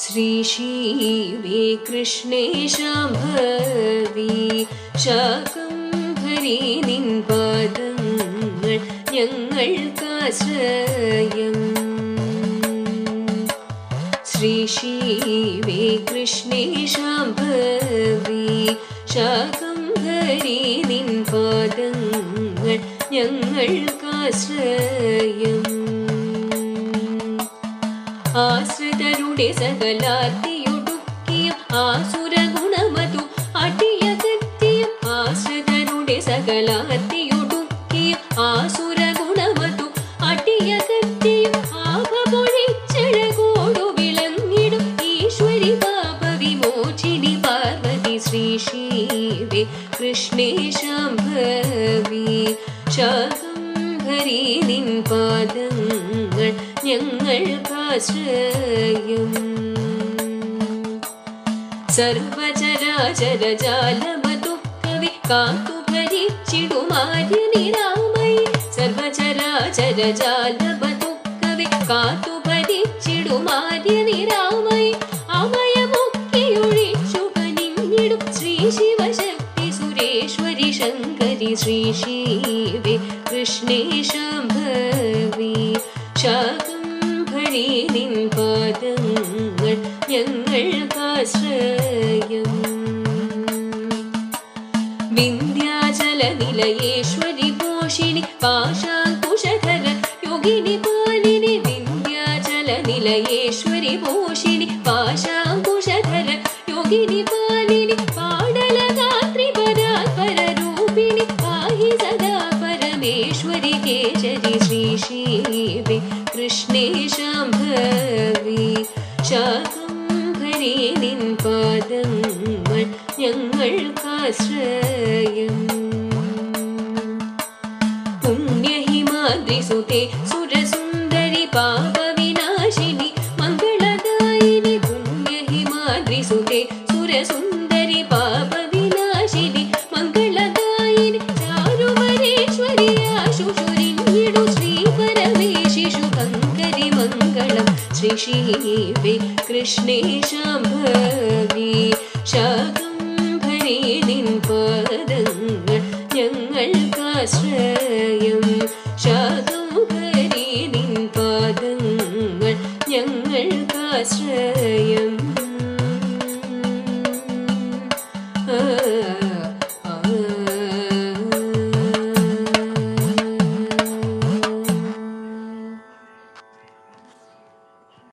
ശ്രീശീവേ കൃഷ്ണേ ശാംഭവി ശാകംഭരി നിൻ പാദങ്ങൾ ഞങ്ങൾക്കാശ്രയം ശ്രീശീവേ കൃഷ്ണേ ശാംഭവി ശാകംഭരി നിൻ പാദങ്ങൾ ഞങ്ങൾക്കാശ്രയം ആശ്രിതരുടെ സകലാത്തിയൊടുക്കിയും ആസുരഗുണമതു അടിയകത്തിയും ആശ്രിതരുടെ സകലാത്തിയൊടുക്കിയും ആസുരഗുണമതു അടിയകത്തിയും ആഭപൊഴിച്ചഴകോടു വിളങ്ങിടും ഈശ്വരി പാപ വിമോചിനി പാർവതി ശ്രീ ശിവേ കൃഷ്ണേ ശാംഭവി ശാകംഭരി നിൻ പാദങ്ങൾ ഞങ്ങൾക്കാശ്രയം സർവചരാചരജാലമതു കവി കാത്തു ഭരിച്ചിടുമാര്യനി രാമയി സർവചരാചരജാലമ കവി കാത്തു ഭരിച്ചിടുമാര്യനി രാമയി അമയമൊക്കെയൊഴിച്ചു കനിഞ്ഞിടും ശ്രീ ശിവശക്തി സുരേശ്വരി ശങ്കരി ശ്രീ ശിവേ ശാകംഭരി നിൻ പാദങ്ങൾ ഞങ്ങൾക്കാശ്രയം വിന്ധ്യാചല നിലയേശ്വരി പോഷിണി പാശാങ്കുശധര യോഗിനി പാലിനി വിന്ധ്യാചല നിലയേശ്വരി പോഷിണി പാശാങ്കുശധര യോഗിനി പാലിനി പാടലഗാത്രി കൃഷ്ണേ ശാംഭവി ശാകംഭരി നിൻ പാദങ്ങൾ ഞങ്ങൾക്കാശ്രയം പുണ്യഹിമാദ്രിസുതേ സുരസുന്ദരി പാപവിനാശിനി काशी वे कृष्णे ശാംഭവി ശാഖംഭരി നിൻ പദങ്ങൾ ഞങ്ങൾക്കാശ്രയം ശാഖംഭരി നിൻ പാദങ്ങൾ ഞങ്ങൾക്കാശ്രയം